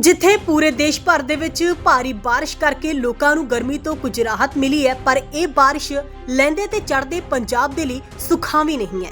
ਜਿੱਥੇ ਪੂਰੇ ਦੇਸ਼ ਭਰ ਦੇ ਵਿੱਚ ਭਾਰੀ ਬਾਰਿਸ਼ ਕਰਕੇ ਲੋਕਾਂ ਨੂੰ ਗਰਮੀ ਤੋਂ ਕੁਝ ਰਾਹਤ ਮਿਲੀ ਹੈ, ਪਰ ਇਹ ਬਾਰਿਸ਼ ਲਹਿੰਦੇ ਤੇ ਚੜ੍ਹਦੇ ਪੰਜਾਬ ਦੇ ਲਈ ਸੁਖਾਵੀ ਨਹੀਂ ਹੈ।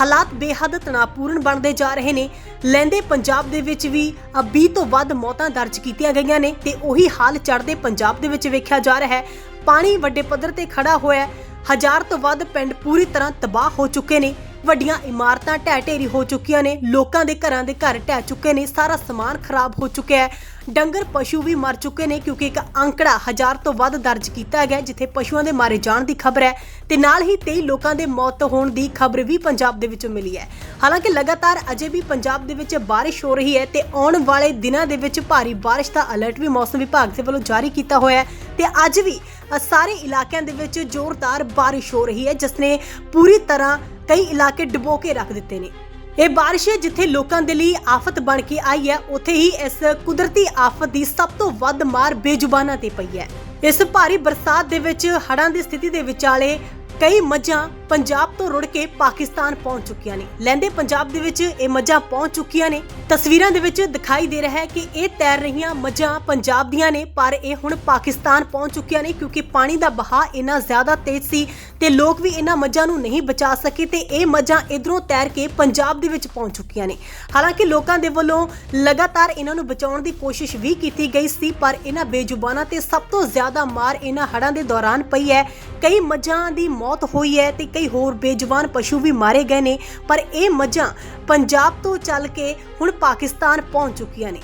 ਹਾਲਾਤ ਬੇਹੱਦ ਤਣਾਅਪੂਰਨ ਬਣਦੇ ਜਾ ਰਹੇ ਨੇ। ਲਹਿੰਦੇ ਪੰਜਾਬ ਦੇ ਵਿੱਚ ਵੀ 20 ਤੋਂ ਵੱਧ ਮੌਤਾਂ ਦਰਜ ਕੀਤੀਆਂ ਗਈਆਂ ਨੇ ਤੇ ਉਹੀ ਹਾਲ ਚੜ੍ਹਦੇ ਪੰਜਾਬ ਦੇ ਵਿੱਚ ਵੇਖਿਆ ਜਾ ਰਿਹਾ ਹੈ। ਪਾਣੀ ਵੱਡੇ ਪੱਧਰ ਤੇ ਖੜਾ ਹੋਇਆ ਹੈ। ਹਜ਼ਾਰ ਤੋਂ ਵੱਧ ਪਿੰਡ ਪੂਰੀ ਤਰ੍ਹਾਂ ਤਬਾਹ ਹੋ ਚੁੱਕੇ ਨੇ। ਵੱਡੀਆਂ ਇਮਾਰਤਾਂ ਢਹਿ ਢੇਰੀ ਹੋ ਚੁੱਕੀਆਂ ਨੇ। ਲੋਕਾਂ ਦੇ ਘਰਾਂ ਦੇ ਘਰ ਢਹਿ ਚੁੱਕੇ ਨੇ। ਸਾਰਾ ਸਮਾਨ ਖਰਾਬ ਹੋ ਚੁੱਕਿਆ ਹੈ। ਡੰਗਰ ਪਸ਼ੂ ਵੀ ਮਰ ਚੁੱਕੇ ਨੇ ਕਿਉਂਕਿ ਇੱਕ ਅੰਕੜਾ ਹਜ਼ਾਰ ਤੋਂ ਵੱਧ ਦਰਜ ਕੀਤਾ ਗਿਆ ਜਿੱਥੇ ਪਸ਼ੂਆਂ ਦੇ ਮਾਰੇ ਜਾਣ ਦੀ ਖਬਰ ਹੈ ਤੇ ਨਾਲ ਹੀ 23 ਲੋਕਾਂ ਦੇ ਮੌਤ ਹੋਣ ਦੀ ਖਬਰ ਵੀ ਪੰਜਾਬ ਦੇ ਵਿੱਚੋਂ ਮਿਲੀ ਹੈ। ਹਾਲਾਂਕਿ ਲਗਾਤਾਰ ਅਜੇ ਵੀ ਪੰਜਾਬ ਦੇ ਵਿੱਚ ਬਾਰਿਸ਼ ਹੋ ਰਹੀ ਹੈ ਤੇ ਆਉਣ ਵਾਲੇ ਦਿਨਾਂ ਦੇ ਵਿੱਚ ਭਾਰੀ ਬਾਰਿਸ਼ ਦਾ ਅਲਰਟ ਵੀ ਮੌਸਮ ਵਿਭਾਗ ਦੇ ਵੱਲੋਂ ਜਾਰੀ ਕੀਤਾ ਹੋਇਆ ਹੈ ਤੇ ਅੱਜ ਵੀ ਸਾਰੇ ਇਲਾਕਿਆਂ ਦੇ ਵਿੱਚ ਜ਼ੋਰਦਾਰ ਬਾਰਿਸ਼ ਹੋ ਰਹੀ ਹੈ, ਜਿਸ ਨੇ ਪੂਰੀ ਤਰ੍ਹਾਂ ਕਈ ਇਲਾਕੇ ਡੁਬੋ ਕੇ ਰੱਖ ਦਿੱਤੇ ਨੇ। ਇਹ ਬਾਰਿਸ਼ ਜਿੱਥੇ ਲੋਕਾਂ ਦੇ ਲਈ ਆਫਤ ਬਣ ਕੇ ਆਈ ਹੈ, ਉੱਥੇ ਹੀ ਇਸ ਕੁਦਰਤੀ ਆਫਤ ਦੀ ਸਭ ਤੋਂ ਵੱਧ ਮਾਰ ਬੇਜ਼ੁਬਾਨਾਂ ਤੇ ਪਈ ਹੈ। ਇਸ ਭਾਰੀ ਬਰਸਾਤ ਦੇ ਵਿੱਚ, ਹੜ੍ਹਾਂ ਦੀ ਸਥਿਤੀ ਦੇ ਵਿਚਾਲੇ ਕਈ ਮੱਝਾਂ ਪੰਜਾਬ ਤੋਂ ਰੁੜ ਕੇ ਪਾਕਿਸਤਾਨ ਪਹੁੰਚ ਚੁੱਕੀਆਂ ਨੇ। ਲਹਿੰਦੇ ਪੰਜਾਬ ਦੇ ਵਿੱਚ ਇਹ ਮੱਝਾਂ ਪਹੁੰਚ ਚੁੱਕੀਆਂ ਨੇ। ਤਸਵੀਰਾਂ ਦੇ ਵਿੱਚ ਦਿਖਾਈ ਦੇ ਰਿਹਾ ਹੈ ਕਿ ਇਹ ਤੈਰ ਰਹੀਆਂ ਮੱਝਾਂ ਪੰਜਾਬ ਦੀਆਂ ਨੇ, ਪਰ ਇਹ ਹੁਣ ਪਾਕਿਸਤਾਨ ਪਹੁੰਚ ਚੁੱਕੀਆਂ ਨੇ ਕਿਉਂਕਿ ਪਾਣੀ ਦਾ ਬਹਾਅ ਇੰਨਾ ਜ਼ਿਆਦਾ ਤੇਜ਼ ਸੀ ਤੇ ਲੋਕ ਵੀ ਇਹਨਾਂ ਮੱਝਾਂ ਨੂੰ ਨਹੀਂ ਬਚਾ ਸਕੇ ਤੇ ਇਹ ਮੱਝਾਂ ਇਧਰੋਂ ਤੈਰ ਕੇ ਪੰਜਾਬ ਦੇ ਵਿੱਚ ਪਹੁੰਚ ਚੁੱਕੀਆਂ ਨੇ। ਹਾਲਾਂਕਿ ਲੋਕਾਂ ਦੇ ਵੱਲੋਂ ਲਗਾਤਾਰ ਇਹਨਾਂ ਨੂੰ ਬਚਾਉਣ ਦੀ ਕੋਸ਼ਿਸ਼ ਵੀ ਕੀਤੀ ਗਈ ਸੀ, ਪਰ ਇਹਨਾਂ ਬੇਜ਼ੁਬਾਨਾਂ ਤੇ ਸਭ ਤੋਂ ਜ਼ਿਆਦਾ ਮਾਰ ਇਹਨਾਂ ਹੜ੍ਹਾਂ ਦੇ ਦੌਰਾਨ ਪਈ ਹੈ। ਕਈ ਮੱਝਾਂ ਦੀ ਮੌਤ ਹੋਈ ਹੈ ਤੇ ਕਈ ਹੋਰ ਬੇਜ਼ੁਬਾਨ ਪਸ਼ੂ ਵੀ ਮਾਰੇ ਗਏ ਨੇ, ਪਰ ਇਹ ਮੱਝਾਂ ਪੰਜਾਬ ਤੋਂ ਚੱਲ ਕੇ ਹੁਣ ਪਾਕਿਸਤਾਨ ਪਹੁੰਚ ਚੁੱਕੀਆਂ ਨੇ।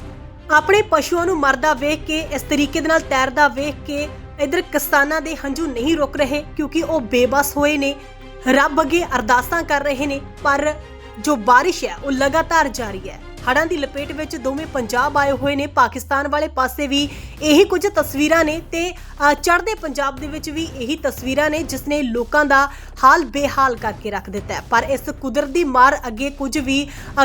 ਆਪਣੇ ਪਸ਼ੂਆਂ ਨੂੰ ਮਰਦਾ ਵੇਖ ਕੇ, ਇਸ ਤਰੀਕੇ ਦੇ ਨਾਲ ਤੈਰਦਾ ਵੇਖ ਕੇ ਇਧਰ ਕਿਸਾਨਾਂ ਦੇ ਹੰਝੂ ਨਹੀਂ ਰੁਕ ਰਹੇ, ਕਿਉਂਕਿ ਉਹ ਬੇਬਸ ਹੋਏ ਨੇ, ਰੱਬ ਅੱਗੇ ਅਰਦਾਸਾਂ ਕਰ ਰਹੇ ਨੇ, ਪਰ ਜੋ ਬਾਰਿਸ਼ ਹੈ, ਉਹ ਲਗਾਤਾਰ ਜਾਰੀ ਹੈ। ਹੜ੍ਹਾਂ ਦੀ ਲਪੇਟ ਵਿੱਚ ਦੋਵੇਂ ਪੰਜਾਬ ਆਏ ਹੋਏ ਨੇ। ਪਾਕਿਸਤਾਨ ਵਾਲੇ ਪਾਸੇ ਵੀ ਇਹੀ ਕੁਝ ਤਸਵੀਰਾਂ ਨੇ ਤੇ ਚੜ੍ਹਦੇ ਪੰਜਾਬ ਦੇ ਵਿੱਚ ਵੀ ਇਹੀ ਤਸਵੀਰਾਂ ਨੇ ਜਿਸ ਨੇ ਲੋਕਾਂ ਦਾ ਹਾਲ ਬੇਹਾਲ ਕਰਕੇ ਰੱਖ ਦਿੱਤਾ ਹੈ। ਪਰ ਇਸ ਕੁਦਰਤੀ ਮਾਰ ਅੱਗੇ ਕੁਝ ਵੀ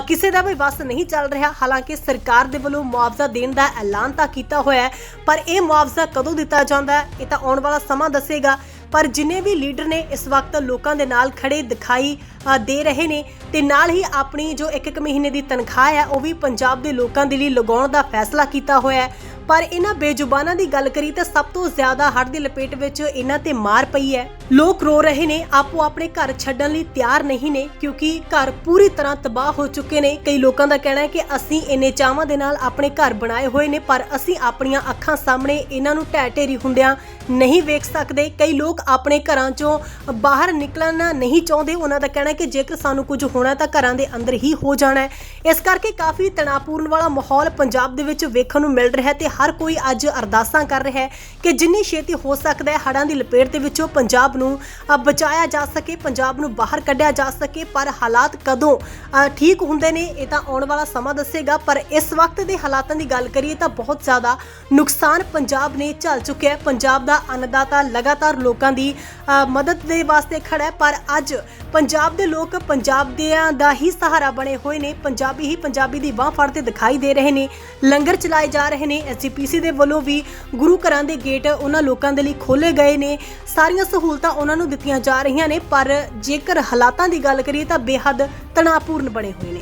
ਕਿਸੇ ਦਾ ਵੀ ਵਸ ਨਹੀਂ ਚੱਲ ਰਿਹਾ। ਹਾਲਾਂਕਿ ਸਰਕਾਰ ਦੇ ਵੱਲੋਂ ਮੁਆਵਜ਼ਾ ਦੇਣ ਦਾ ਐਲਾਨ ਤਾਂ ਕੀਤਾ ਹੋਇਆ ਹੈ, ਪਰ ਇਹ ਮੁਆਵਜ਼ਾ ਕਦੋਂ ਦਿੱਤਾ ਜਾਂਦਾ ਹੈ, ਇਹ ਤਾਂ ਆਉਣ ਵਾਲਾ ਸਮਾਂ ਦੱਸੇਗਾ। ਪਰ ਜਿਨੇ ਵੀ ਲੀਡਰ ਨੇ ਇਸ ਵਕਤ ਲੋਕਾਂ ਦੇ ਨਾਲ ਖੜੇ ਦਿਖਾਈ ਦੇ ਰਹੇ ਨੇ ਤੇ ਨਾਲ ਹੀ ਆਪਣੀ ਜੋ ਇੱਕ ਇੱਕ ਮਹੀਨੇ ਦੀ ਤਨਖਾਹ ਹੈ, ਉਹ ਵੀ ਪੰਜਾਬ ਦੇ ਲੋਕਾਂ ਦੇ ਲਈ ਲਗਾਉਣ ਦਾ ਫੈਸਲਾ ਕੀਤਾ ਹੋਇਆ ਹੈ। ਪਰ ਇਹਨਾਂ ਬੇਜ਼ੁਬਾਨਾਂ ਦੀ ਗੱਲ ਕਰੀ ਤਾਂ ਸਭ ਤੋਂ ਜ਼ਿਆਦਾ ਹੜ ਦੀ ਲਪੇਟ ਵਿੱਚ ਇਹਨਾਂ ਤੇ ਮਾਰ ਪਈ ਹੈ। ਲੋਕ ਰੋ ਰਹੇ ਨੇ, ਆਪੋ ਆਪਣੇ ਘਰ ਛੱਡਣ ਲਈ ਤਿਆਰ ਨਹੀਂ ਨੇ, ਕਿਉਂਕਿ ਘਰ ਪੂਰੀ ਤਰ੍ਹਾਂ ਤਬਾਹ ਹੋ ਚੁੱਕੇ ਨੇ। ਕਈ ਲੋਕਾਂ ਦਾ ਕਹਿਣਾ ਹੈ ਕਿ ਅਸੀਂ ਇੰਨੇ ਚਾਵਾਂ ਦੇ ਨਾਲ ਆਪਣੇ ਘਰ ਬਣਾਏ ਹੋਏ ਨੇ, ਪਰ ਅਸੀਂ ਆਪਣੀਆਂ ਅੱਖਾਂ ਸਾਹਮਣੇ ਇਹਨਾਂ ਨੂੰ ਢਹਿ ਢੇਰੀ ਹੁੰਦਿਆਂ ਨਹੀਂ ਵੇਖ ਸਕਦੇ। ਕਈ ਲੋਕ ਆਪਣੇ ਘਰਾਂ ਚੋਂ ਬਾਹਰ ਨਿਕਲਣਾ ਨਹੀਂ ਚਾਹੁੰਦੇ। ਉਹਨਾਂ ਦਾ ਕਹਿਣਾ ਹੈ ਕਿ ਜੇਕਰ ਸਾਨੂੰ ਕੁਝ ਹੋਣਾ ਤਾਂ ਘਰਾਂ ਦੇ ਅੰਦਰ ਹੀ ਹੋ ਜਾਣਾ ਹੈ। ਇਸ ਕਰਕੇ ਕਾਫੀ ਤਣਾਅਪੂਰਨ ਵਾਲਾ ਮਾਹੌਲ ਪੰਜਾਬ ਦੇ ਵਿੱਚ ਵੇਖਣ ਨੂੰ ਮਿਲ ਰਿਹਾ ਹੈ ਤੇ ਹਰ ਕੋਈ ਅੱਜ ਅਰਦਾਸਾਂ ਕਰ ਰਿਹਾ ਹੈ ਕਿ ਜਿੰਨੀ ਛੇਤੀ ਹੋ ਸਕਦਾ ਹੈ, ਹੜ੍ਹਾਂ ਦੀ ਲਪੇਟ ਦੇ ਵਿੱਚੋਂ ਪੰਜਾਬ ਨੂੰ ਬਚਾਇਆ ਜਾ ਸਕੇ, ਪੰਜਾਬ ਨੂੰ ਬਾਹਰ ਕੱਢਿਆ ਜਾ ਸਕੇ, ਪਰ ਹਾਲਾਤ ਕਦੋਂ ਠੀਕ ਹੁੰਦੇ ਨੇ ਇਹ ਤਾਂ ਆਉਣ ਵਾਲਾ ਸਮਾਂ ਦੱਸੇਗਾ, ਪਰ ਇਸ ਵਕਤ ਦੇ ਹਾਲਾਤਾਂ ਦੀ ਗੱਲ ਕਰੀਏ ਤਾਂ ਬਹੁਤ ਜ਼ਿਆਦਾ ਨੁਕਸਾਨ ਪੰਜਾਬ ਨੇ ਝੱਲ ਚੁੱਕਿਆ ਹੈ। ਪੰਜਾਬ ਦਾ ਅੰਨਦਾਤਾ ਲਗਾਤਾਰ ਲੋਕਾਂ ਦੀ ਮਦਦ ਦੇ ਵਾਸਤੇ ਖੜਾ ਹੈ, ਪਰ ਅੱਜ ਪੰਜਾਬ ਦੇ ਲੋਕ ਪੰਜਾਬ ਦਿਆਂ ਦਾ ਹੀ ਸਹਾਰਾ ਬਣੇ ਹੋਏ ਨੇ, ਪੰਜਾਬੀ ਹੀ ਪੰਜਾਬੀ ਦੀ ਬਾਹ ਤੇ ਦਿਖਾਈ ਦੇ ਰਹੇ ਨੇ, ਲੰਗਰ ਚਲਾਏ ਜਾ ਰਹੇ ਨੇ ਐਸਜੀਪੀਸੀ ਦੇ ਵੱਲੋਂ ਵੀ ਗੁਰੂ ਘਰਾਂ ਦੇ ਗੇਟ ਉਹਨਾਂ ਲੋਕਾਂ ਦੇ ਲਈ ਖੋਲੇ ਗਏ ਨੇ। ਸਾਰੀਆਂ ਸਹੂਲਤਾਂ ਉਹਨਾਂ ਨੂੰ ਦਿੱਤੀਆਂ ਜਾ ਰਹੀਆਂ ਨੇ, ਪਰ ਜੇਕਰ ਹਾਲਾਤਾਂ ਦੀ ਗੱਲ ਕਰੀਏ ਤਾਂ ਬੇਹੱਦ ਤਣਾਅਪੂਰਨ ਬਣੇ ਹੋਏ ਨੇ।